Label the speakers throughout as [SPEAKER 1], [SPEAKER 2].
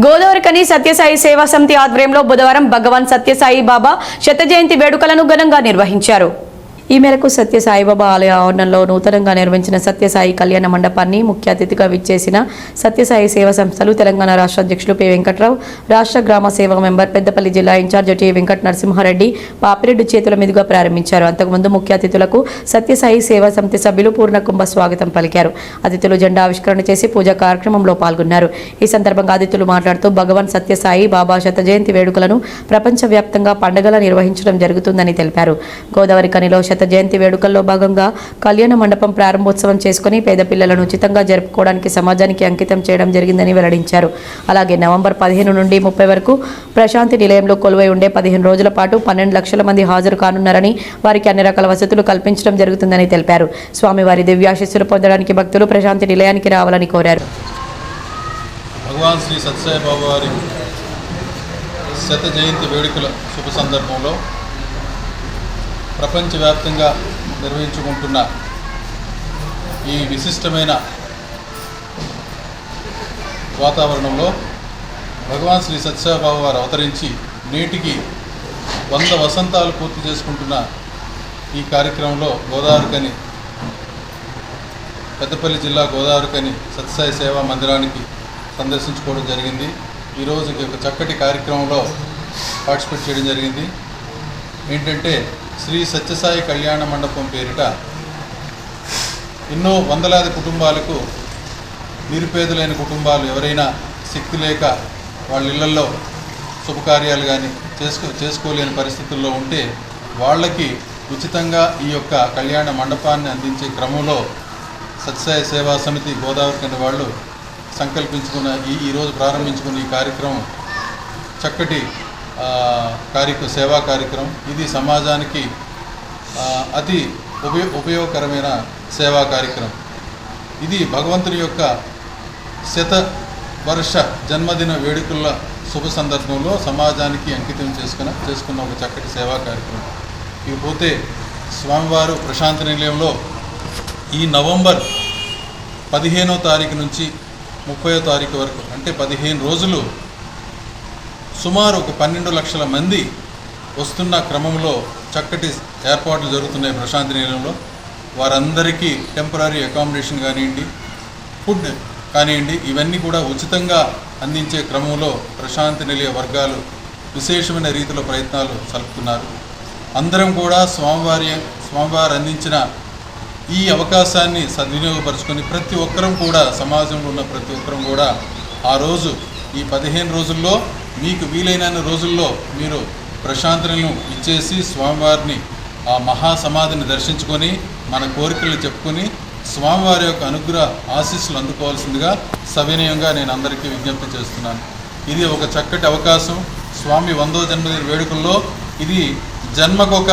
[SPEAKER 1] గోదావరికని సత్యసాయి సేవా సమితి ఆధ్వర్యంలో బుధవారం భగవాన్ సత్యసాయి బాబా శత జయంతి వేడుకలను ఘనంగా నిర్వహించారు. ఈ మేరకు సత్యసాయిబాబా ఆలయ ఆవరణలో నూతనంగా నిర్మించిన సత్యసాయి కళ్యాణ మండపాన్ని ముఖ్య అతిథిగా విచ్చేసిన సత్యసాయి సేవా సంస్థలు తెలంగాణ రాష్ట్ర అధ్యక్షులు పి వెంకట్రావు రాష్ట్ర గ్రామ సేవా మెంబర్ పెద్దపల్లి జిల్లా ఇన్ఛార్జ్ టి వెంకట నరసింహారెడ్డి పాపిరెడ్డి చేతుల మీదుగా ప్రారంభించారు. అంతకుముందు ముఖ్య అతిథులకు సత్యసాయి సేవా సమితి సభ్యులు పూర్ణకుంభ స్వాగతం పలికారు. అతిథులు జెండా ఆవిష్కరణ చేసి పూజా కార్యక్రమంలో పాల్గొన్నారు. ఈ సందర్భంగా అతిథులు మాట్లాడుతూ భగవాన్ సత్యసాయి బాబా శత జయంతి వేడుకలను ప్రపంచవ్యాప్తంగా పండుగలా నిర్వహించడం జరుగుతుందని తెలిపారు. గోదావరి కనిలో శత జయంతి వేడుకల్లో భాగంగా కళ్యాణ మండపం ప్రారంభోత్సవం చేసుకుని పేద పిల్లలను ఉచితంగా జరుపుకోవడానికి సమాజానికి అంకితం చేయడం జరిగిందని వెల్లడించారు. అలాగే నవంబర్ పదిహేను నుండి ముప్పై వరకు ప్రశాంతి నిలయంలో కొలువై ఉండే పదిహేను రోజుల పాటు పన్నెండు లక్షల మంది హాజరు కానున్నారని వారికి అన్ని రకాల వసతులు కల్పించడం జరుగుతుందని తెలిపారు. స్వామివారి దివ్యాశిస్సులు పొందడానికి భక్తులు ప్రశాంతి నిలయానికి రావాలని కోరారు.
[SPEAKER 2] భగవాన్ శ్రీ సత్యసాయి బాబు వారి శత జయంతి వేడుకల శుభ సందర్భంలో ప్రపంచవ్యాప్తంగా నిర్వహించుకుంటున్న ఈ విశిష్టమైన వాతావరణంలో భగవాన్ శ్రీ సత్యసాయి వారు అవతరించి నేటికి వంద వసంతాలు పూర్తి చేసుకుంటున్న ఈ కార్యక్రమంలో గోదావరికని పెద్దపల్లి జిల్లా గోదావరికని సత్యసాయి సేవా మందిరానికి సందర్శించుకోవడం జరిగింది. ఈరోజు ఒక చక్కటి కార్యక్రమంలో పార్టిసిపేట్ చేయడం జరిగింది. ఏంటంటే శ్రీ సత్యసాయి కళ్యాణ మండపం పేరిట ఎన్నో వందలాది కుటుంబాలకు నిరుపేదలైన కుటుంబాలు ఎవరైనా శక్తి లేక వాళ్ళ ఇళ్ళలో శుభకార్యాలు కానీ చేసుకో చేసుకోలేని పరిస్థితుల్లో ఉంటే వాళ్ళకి ఉచితంగా ఈ యొక్క కళ్యాణ మండపాన్ని అందించే క్రమంలో సత్యసాయి సేవా సమితి గోదావరి కింద వాళ్ళు సంకల్పించుకున్న ఈ ఈరోజు ప్రారంభించుకున్న ఈ కార్యక్రమం చక్కటి కార్యక్ర సేవా కార్యక్రమం. ఇది సమాజానికి అతి ఉపయో ఉపయోగకరమైన సేవా కార్యక్రమం. ఇది భగవంతుని యొక్క శత వర్ష జన్మదిన వేడుకల శుభ సందర్భంలో సమాజానికి అంకితం చేసుకున్న చేసుకున్న ఒక చక్కటి సేవా కార్యక్రమం. ఇకపోతే స్వామివారు ప్రశాంత నిలయంలో ఈ నవంబర్ పదిహేనో తారీఖు నుంచి ముప్పయో తారీఖు వరకు అంటే పదిహేను రోజులు సుమారు ఒక పన్నెండు లక్షల మంది వస్తున్న క్రమంలో చక్కటి ఏర్పాట్లు జరుగుతున్నాయి ప్రశాంతి నిలయంలో. వారందరికీ టెంపరీ అకామిడేషన్ కానివ్వండి ఫుడ్ కానివ్వండి ఇవన్నీ కూడా ఉచితంగా అందించే క్రమంలో ప్రశాంతి నిలయ వర్గాలు విశేషమైన రీతిలో ప్రయత్నాలు సలుపుతున్నారు అందరం కూడా స్వామివారి స్వామివారు అందించిన ఈ అవకాశాన్ని సద్వినియోగపరుచుకొని ప్రతి ఒక్కరం కూడా సమాజంలో ఉన్న ప్రతి ఒక్కరం కూడా ఆ రోజు ఈ పదిహేను రోజుల్లో మీకు వీలైన రోజుల్లో మీరు ప్రశాంతలను ఇచ్చేసి స్వామివారిని ఆ మహాసమాధిని దర్శించుకొని మన కోరికలు చెప్పుకొని స్వామివారి యొక్క అనుగ్రహ ఆశీస్సులు అందుకోవాల్సిందిగా సవినయంగా నేను అందరికీ విజ్ఞప్తి చేస్తున్నాను. ఇది ఒక చక్కటి అవకాశం. స్వామి వందో జన్మదిన వేడుకల్లో ఇది జన్మకొక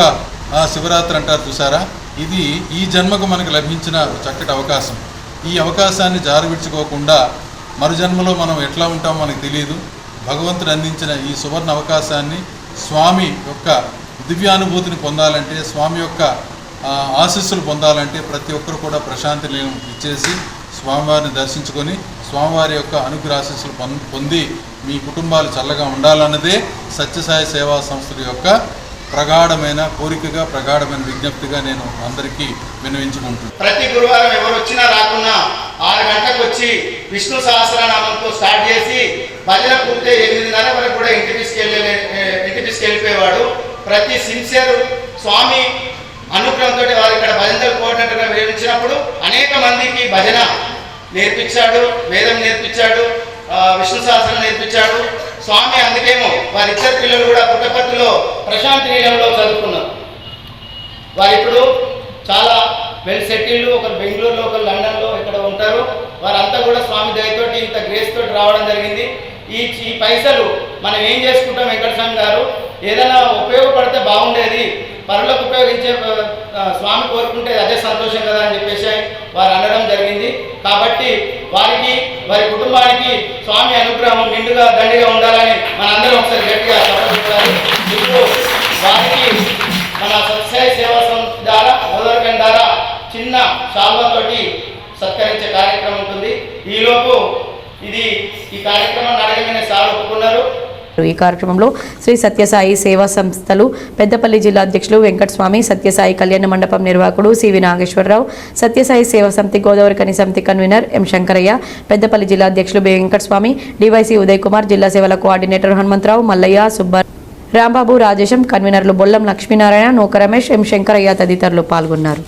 [SPEAKER 2] ఒక శివరాత్రి అంటారు చూసారా? ఇది ఈ జన్మకు మనకు లభించిన చక్కటి అవకాశం. ఈ అవకాశాన్ని జారవిడ్చుకోకుండా మరు జన్మలో మనం ఎట్లా ఉంటామో మనకు తెలియదు. భగవంతుడు అందించిన ఈ సువర్ణ అవకాశాన్ని స్వామి యొక్క దివ్యానుభూతిని పొందాలంటే స్వామి యొక్క ఆశీస్సులు పొందాలంటే ప్రతి ఒక్కరు కూడా ప్రశాంతి నిలయం ఇచ్చేసి స్వామివారిని దర్శించుకొని స్వామివారి యొక్క అనుగ్రహాశీస్సులు పొం- పొంది మీ కుటుంబాలు చల్లగా ఉండాలన్నదే సత్యసాయి సేవా సంస్థల యొక్క ప్రగాఢమైన కోరికగా ప్రగాఢమైన విజ్ఞప్తిగా నేను అందరికీ విన్నవించుకుంటున్నాను.
[SPEAKER 3] ప్రతి గురువారం ఎవరు వచ్చినా రాకున్నా ఆరు గంటలకు వచ్చి విష్ణు సహస్రనామంతో స్టార్ట్ చేసి భజన పూర్తి ఎనిమిదిన్నర వరకు కూడా ఇంటి తీసుకెళ్ళే ఇంటి తీసుకెళ్ళిపోయేవాడు. ప్రతి సిన్సియర్ స్వామి అనుగ్రహంతో వారు ఇక్కడ భజనలు కోఆర్డినేటర్గా వివరించినప్పుడు అనేక మందికి భజన నేర్పించాడు వేదం నేర్పించాడు విష్ణు సహస్రం నేర్పించాడు. స్వామి అందుకేమో వారిద్దరు పిల్లలు కూడా పుట్టపర్తిలో ప్రశాంతి నిలయంలో చదువుకున్నారు. వారు ఇప్పుడు చాలా వెల్ సెటిల్డ్ ఒకరు బెంగళూరులో ఒకరు లండన్లో ఇక్కడ ఉంటారు. వారంతా కూడా స్వామి దయతోటి ఇంత గ్రేస్ తోటి రావడం జరిగింది. ఈ ఈ పైసలు మనం ఏం చేసుకుంటాం వెంకట స్వామి గారు? ఏదైనా ఉపయోగపడితే బాగుండేది. పనులకు ఉపయోగించే స్వామి కోరుకుంటే అదే సంతోషం కదా అని చెప్పేసి వారు అనడం జరిగింది. కాబట్టి వారికి వారి కుటుంబానికి స్వామి అనుగ్రహం నిండుగా దండిగా ఉండాలని మనందరం ఒకసారి గట్టిగా చెప్పాలి. ఇప్పుడు వారికి మన సత్సాయి సేవా సంస్థ ద్వారా గోదావరి ద్వారా చిన్న శాల్వతోటి సత్కరించే కార్యక్రమం ఉంటుంది. ఈలోపు ఇది ఈ కార్యక్రమాన్ని అడగగానే సార్ ఒప్పుకున్నారు.
[SPEAKER 1] ఈ కార్యక్రమంలో శ్రీ సత్యసాయి సేవా సంస్థలు పెద్దపల్లి జిల్లా అధ్యక్షులు వెంకటస్వామి సత్యసాయి కళ్యాణ మండపం నిర్వాహకుడు సివి నాగేశ్వరరావు సత్యసాయి సేవా సమితి గోదావరి కని సమితి కన్వీనర్ ఎం శంకరయ్య పెద్దపల్లి జిల్లా అధ్యక్షులు బి వెంకటస్వామి డివైసీ ఉదయ్ కుమార్ జిల్లా సేవల కోఆర్డినేటర్ హనుమంతరావు మల్లయ్య సుబ్బ రాంబాబు రాజేశం కన్వీనర్లు బొల్లం లక్ష్మీనారాయణ నూక రమేష్ ఎం శంకరయ్య తదితరులు పాల్గొన్నారు.